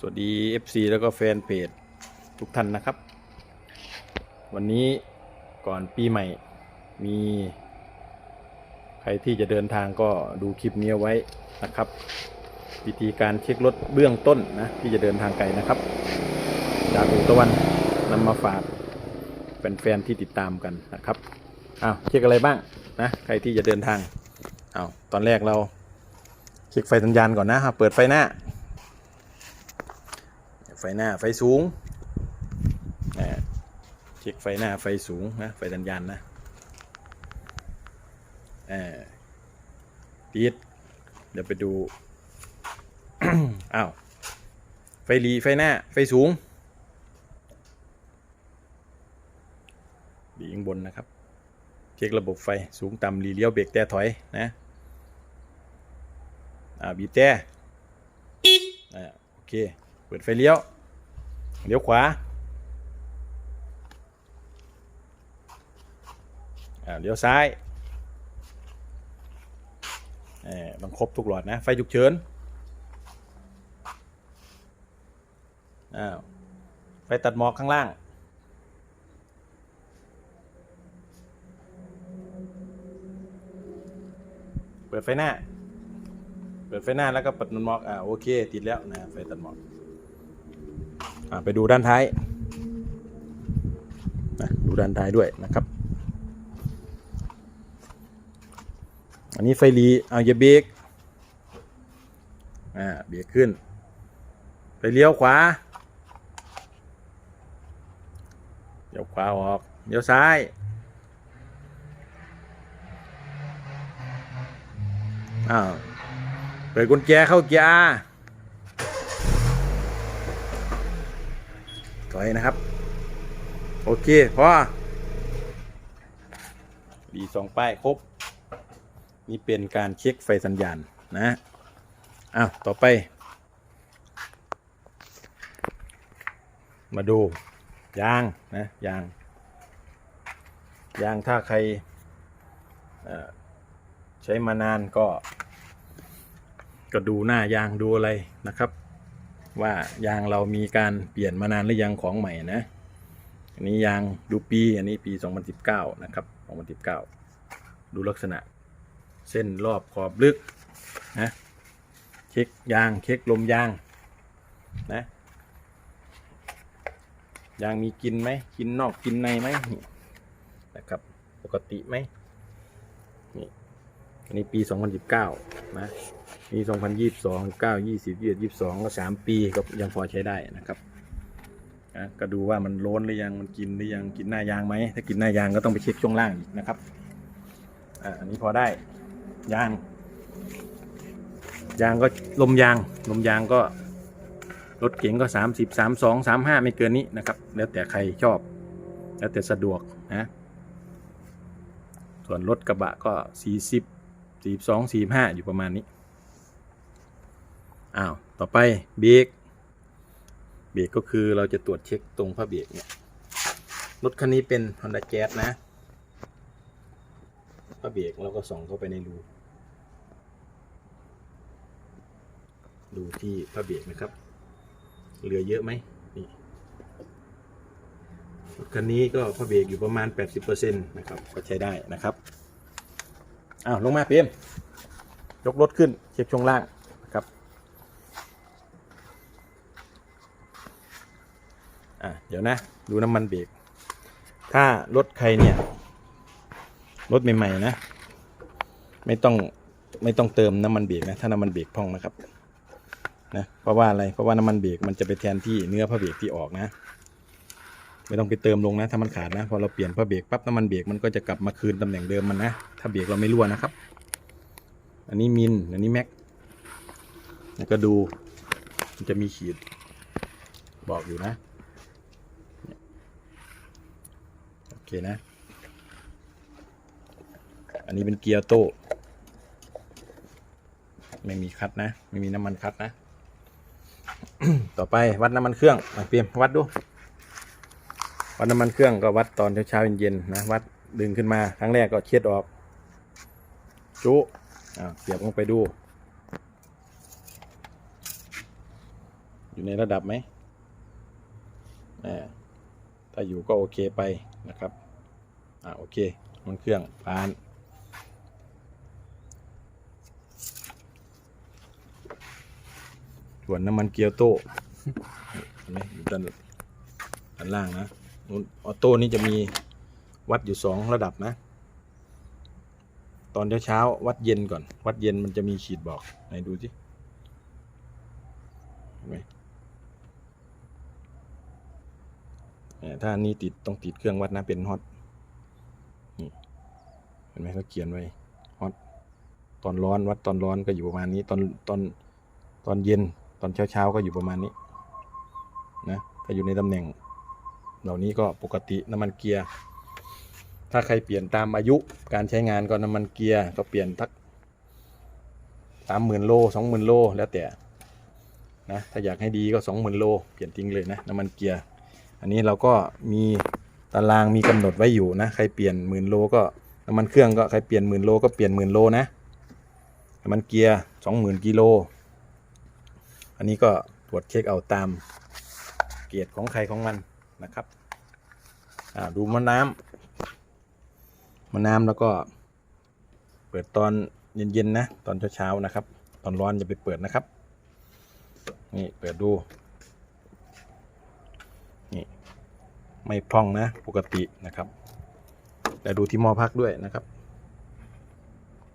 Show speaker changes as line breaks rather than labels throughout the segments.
สวัสดี FC แล้วก็แฟนเพจทุกท่านนะครับ วันนี้ก่อนปีใหม่มี ใครที่จะเดินทางก็ดูคลิปนี้ไว้นะครับ วิธีการเช็ครถเบื้องต้นนะที่จะเดินทางไกลนะครับ จากอุตะวันนำมาฝากแฟนๆที่ติดตามกันนะครับอ้าวเช็คอะไรบ้างนะใครที่จะเดินทางอ้าวตอนแรกเราเช็คไฟสัญญาณก่อนนะครับเปิดไฟหน้า ไฟหน้าไฟสูงนะเช็คไฟหน้าไฟสูงนะไฟสัญญาณนะออปิดเดี๋ยวไปดูอ้าวไฟหลีไฟหน้าไฟสูงดีข้างบนนะครับ เช็คระบบไฟสูงต่ำหลีเลี้ยวเบรกแต่ถอยนะอ่าบีบแต่อ่าโอเค เปิดไฟเลี้ยว เลี้ยวขวาเลี้ยวซ้ายเออต้องครบทุกหลอดนะ ไฟฉุกเฉินอ้าวไฟตัดหมอกข้างล่าง เปิดไฟหน้า เปิดไฟหน้าแล้วก็เปิดหมอก อ่าโอเค ติดแล้วนะ ไฟตัดหมอก ไปดูด้านท้ายนะดูด้านท้ายด้วยนะครับ อันนี้ไฟลีเอาอย่าเบรกอ่าเบรกขึ้น ไปเลี้ยวขวาเลี้ยวขวาออกเลี้ยวซ้ายอ้าวเปิดกุญแจเข้าเกียร์ ถอยนะครับ โอเคพอดีสองป้ายครบ นี่เป็นการเช็คไฟสัญญาณนะอ้าวต่อไป มาดู ยาง นะ ยาง ยางถ้าใครใช้มานานก็ ก็ดูหน้ายางดูอะไรนะครับ ว่ายางเรามีการเปลี่ยนมานานหรือยังของใหม่นะ อันนี้ยางดูปีอันนี้ปี 2019 นะครับ 2019 ดูลักษณะ เส้นรอบขอบลึกนะเช็คยางเช็คลมยางนะยางมีกินไหมกินนอกกินในไหมนี่นะครับปกติไหมนี่อันนี้ปี 2019 นะ ปี2022 9 20 21 22ก็3ปีก็ยังพอใช้ได้นะครับนะก็ดูว่ามันโล้นหรือยังมันกินหรือยังกินหน้ายางไหมถ้ากินหน้ายางก็ต้องไปเช็คช่วงล่างอีกนะครับอ่าอันนี้พอได้ยาง ยางก็ลมยางลมยางก็รถเก๋งก็ 30 32 35 ไม่เกินนี้นะครับ แล้วแต่ใครชอบ แล้วแต่สะดวกนะส่วนรถกระบะก็ 40 42 45 อยู่ประมาณนี้ อ้าวต่อไปเบรกเบรกก็คือเราจะตรวจเช็คตรงผ้าเบรกเนี่ยรถคันนี้เป็น Honda Jazz นะผ้าเบรกเราก็ส่องเข้าไปในรูดูที่ผ้าเบรกนะครับ เหลือเยอะไหมนี่รถคันนี้ก็ผ้าเบรกอยู่ประมาณ 80%นะครับ ก็ใช้ได้นะครับอ้าวลงมาเพียมยกรถขึ้นเช็คช่วงล่างนะครับ อะเดี๋ยวนะ ดูน้ำมันเบรกถ้ารถใครเนี่ย รถใหม่ๆนะ ไม่ต้องไม่ต้องเติมน้ำมันเบรกนะ ถ้าน้ำมันเบรกพองนะครับนะเพราะว่าอะไรเพราะว่าน้ำมันเบรกมันจะไปแทนที่เนื้อผ้าเบรกที่ออกนะ ไม่ต้องไปเติมลงนะ ถ้ามันขาดนะ พอเราเปลี่ยนผ้าเบรกปั๊บน้ำมันเบรกมันก็จะกลับมาคืนตำแหน่งเดิมมันนะ ถ้าเบรกเราไม่รั่วนะครับ อันนี้มินอันนี้แม็กแล้วก็ดูมันจะมีขีดบอกอยู่นะ โอ เคนะ อันนี้เป็นเกียร์โต้ไม่มีคัดนะ ไม่มีน้ำมันคัดนะ ต่อไปวัดน้ำมันเครื่องมาเปรียมวัดดู วัดน้ำมันเครื่องก็วัดตอนเช้าเย็นๆนะ วัดดึงขึ้นมา ครั้งแรกก็เช็ดออก จุเสียบลงไปดู อยู่ในระดับไหมอ่า ถ้าอยู่ก็โอเคไปนะครับ อ่าโอเคมันเครื่องผ่าน ส่วนน้ำมันเกียวโต้เห็นไหมอยู่ด้านด้านล่างนะนู้นออโต้นี่จะมีวัดอยู่สองระดับนะ ตอนเช้าๆวัดเย็นก่อน วัดเย็นมันจะมีขีดบอกไหนดูสิเห็นไหมเนี่ย ถ้าอันนี้ติดต้องติดเครื่องวัดนะเป็นฮอตเห็นไหมเขาเขียนไว้ฮอตตอนร้อนวัดตอนร้อนก็อยู่ประมาณนี้ ตอนตอนตอนเย็นตอนเช้าเช้าก็อยู่ประมาณนี้นะถ้าอยู่ในตำแหน่ง เหล่านี้ก็ปกติน้ำมันเกียร์ ถ้าใครเปลี่ยนตามอายุการใช้งานก็น้ำมันเกียร์ก็เปลี่ยนทักสามหมื่นโลสองหมื่นโลแล้วแต่นะถ้าอยากให้ดีก็สองหมื่นโลเปลี่ยนทิ้งเลยนะน้ำมันเกียร์ อันนี้เราก็มีตารางมีกำหนดไว้อยู่นะ ใครเปลี่ยนหมื่นโลก็น้ำมันเครื่องก็ใครเปลี่ยนหมื่นโลก็เปลี่ยนหมื่นโลนะน้ำมันเกียร์สองหมื่นกิโล อันนี้ก็ตรวจเช็คเอาตามเกียรติของใครของมันนะครับดูมะน้ำมาน้ำแล้วก็ เปิดตอนเย็นๆนะ ตอนเช้าๆนะครับ ตอนร้อนจะไปเปิดนะครับ นี่เปิดดู นี่ ไม่พองนะปกตินะครับ แต่ดูที่หม้อพักด้วยนะครับ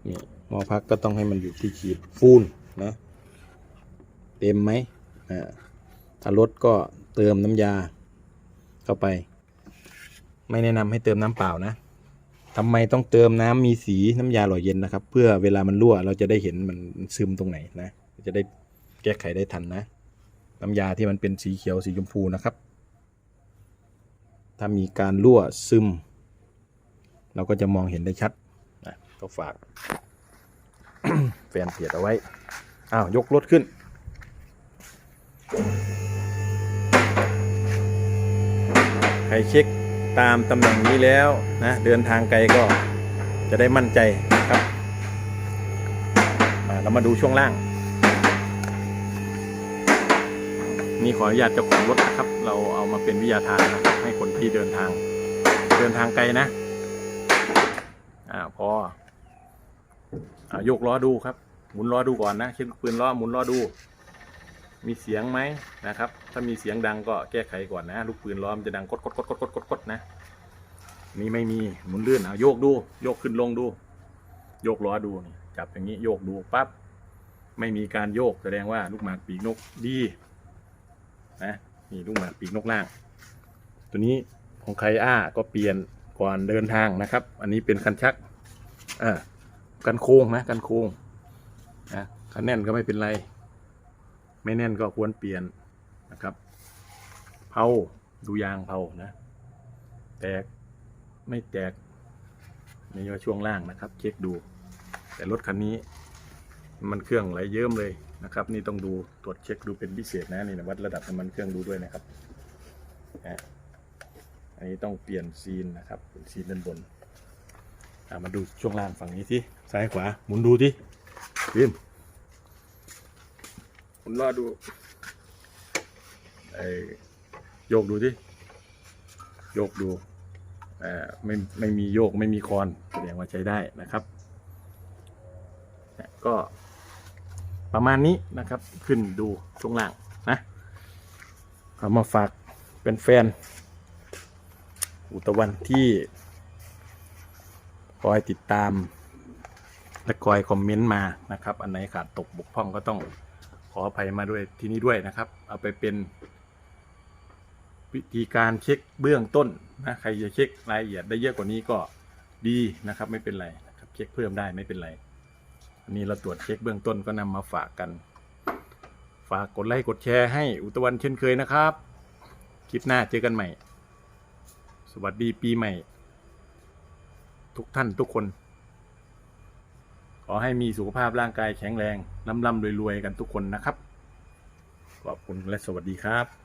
นี่หม้อพักก็ต้องให้มันอยู่ที่ขีดฟูนนะเต็มไหมอ่าถ้าลดก็เติมน้ำยาเข้าไป ไม่แนะนำให้เติมน้ำเปล่านะทำไมต้องเติมน้ำมีสีน้ำยาหล่อเย็นนะครับ เพื่อเวลามันรั่วเราจะได้เห็นมันซึมตรงไหนนะจะได้แก้ไขได้ทันนะ น้ำยาที่มันเป็นสีเขียวสีชมพูนะครับ ถ้ามีการรั่วซึม เราก็จะมองเห็นได้ชัดนะก็ฝากแฟนเพจเอาไว้ อ้าว ยกรถขึ้น ใครเช็คตามตำแหน่งนี้แล้วนะ เดินทางไกลก็จะได้มั่นใจครับ เรามาดูช่วงล่าง นี่ขออนุญาตเจ้าของรถนะครับ เราเอามาเป็นวิทยาทานนะครับ ให้คนที่เดินทาง เดินทางไกลนะอ่าพออยกล้อดูครับ หมุนล้อดูก่อนนะเช็คปืนล้อหมุนล้อดู มีเสียงไหมนะครับ ถ้ามีเสียงดังก็แก้ไขก่อนนะ ลูกปืนล้อมนจะดังกดกดกดกดกดกดกดนะ นี่ไม่มีหมุนเลื่อนเอาโยกดู โยกขึ้นลงดู โยกล้อดูจับอย่างนี้โยกดูปั๊บไม่มีการโยกแสดงว่าลูกหมากปีกนกดี นะนี่ลูกหมากปีกนกล่าง ตัวนี้ของใครอ้าก็เปลี่ยนก่อนเดินทางนะครับ อันนี้เป็นคันชักอ่ากันโค้งนะกันโค้งนะคันแน่นก็ไม่เป็นไร ไม่แน่นก็ควรเปลี่ยนนะครับเผาดูยางเผานะ แตกไม่แตกในว่าช่วงล่างนะครับ เช็คดู แต่รถคันนี้ มันเครื่องไหลเยิ้มเลย นะครับนี่ต้องดูตรวจเช็คดูเป็นพิเศษนะนี่นะวัดระดับน้ำมันเครื่องดูด้วยนะครับอะอันนี้ต้องเปลี่ยนซีนนะครับเป็นซีนด้านบนมาดูช่วงล่างฝั่งนี้สิซ้ายขวาหมุนดูสิพิมหมุนรอดูไอ้โยกดูสิโยกดูเอ่อไม่ไม่มีโยกไม่มีคอนแสดงว่าใช้ได้นะครับ ก็ ประมาณนี้นะครับ ขึ้นดูช่วงล่างนะเอามาฝากเป็นแฟนอุตวันที่คอยติดตาม และคอยคอมเมนต์มานะครับ อันไหนขาดตกบกพร่องก็ต้องขออภัยมาด้วยที่นี่ด้วยนะครับ เอาไปเป็นวิธีการเช็คเบื้องต้นนะใครจะเช็ครายละเอียดได้เยอะกว่านี้ก็ดีนะครับ ไม่เป็นไรนะครับ เช็คเพิ่มได้ไม่เป็นไร อันนี้เราตรวจเช็คเบื้องต้นก็นำมาฝากกัน ฝากกดไลค์กดแชร์ให้อุตวันเช่นเคยนะครับ คลิปหน้าเจอกันใหม่ สวัสดีปีใหม่ ทุกท่านทุกคน ขอให้มีสุขภาพร่างกายแข็งแรงร่ำร่ำรวยๆกันทุกคนนะครับ ขอบคุณและสวัสดีครับ